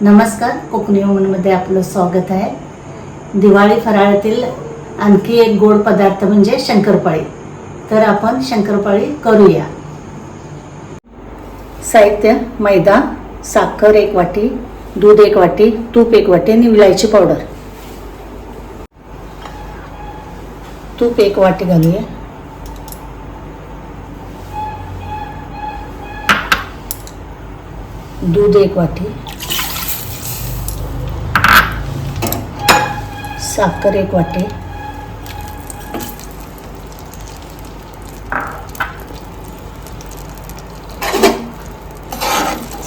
नमस्कार. कोकणी ओमनमध्ये आपलं स्वागत आहे. दिवाळी फराळातील आणखी एक गोड पदार्थ म्हणजे शंकरपाळी. तर आपण शंकरपाळी करूया. साहित्य मैदा साखर एक वाटी दूध एक वाटी तूप एक वाटी आणि विलायची पावडर. तूप एक वाटी घालूया. दूध एक वाटी. साखर एक वाटी.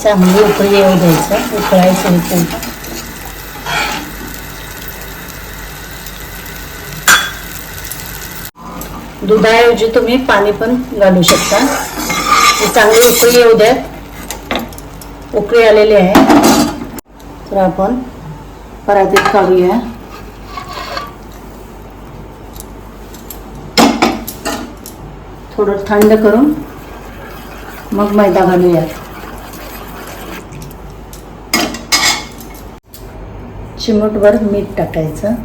चांगली उकळी येऊ द्यायचं उकळायचं हे दुधाऐवजी तुम्ही पाणी पण घालू शकता. चांगली उकळी येऊ द्यात उकळी आलेली आहे. तर आपण परातीत काढूया. थोडं थंड करून मग मैदा घालूया चिमूटभर मीठ टाकायचं.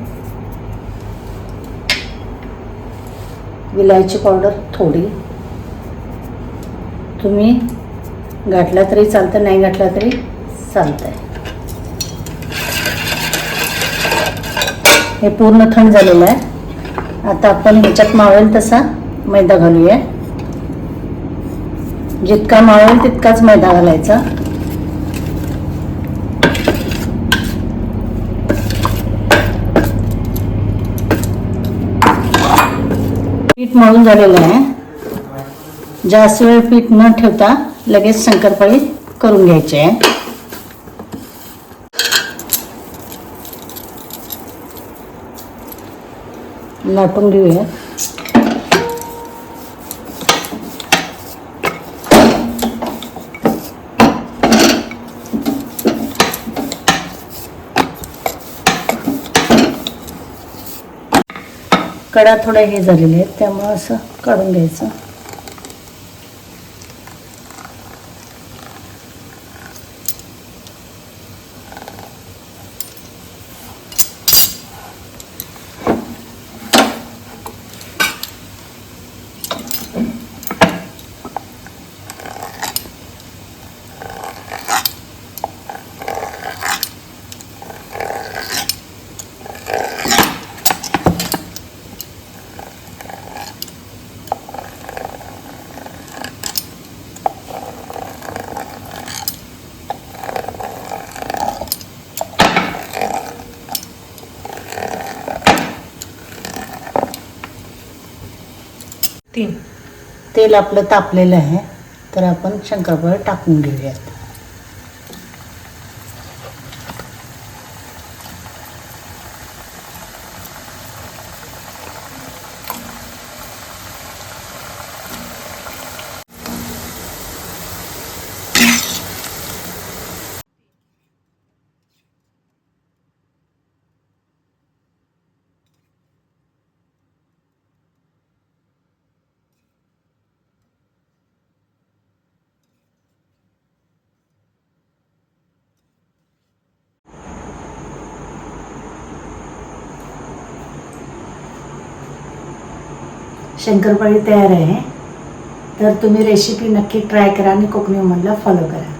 विलायची पावडर थोडी. तुम्ही घातला तरी चालतं नाही घातला तरी चालतंय. हे पूर्ण थंड झालेलं आहे. आता आपण ह्याच्यात मावेल तसा मैदा घालूया. जितका मावेल तितकाच मैदा घालायचा. पीठ मळून झालेलं आहे. जास्त वेळ पीठ न ठेवता लगेच शंकरपाळी करून घ्यायची आहे. लाटून घेऊया. कडा थोड्या हे झालेले आहेत त्यामुळं असं काढून घ्यायचं. तीन. तेल आपलं तापलेलं आहे तर आपण शंकरपाळी टाकून घेऊयात. शंकरपाळी तयार आहे. तर तुम्ही रेसिपी नक्की ट्राय करा आणि कोकणी उमनला फॉलो करा.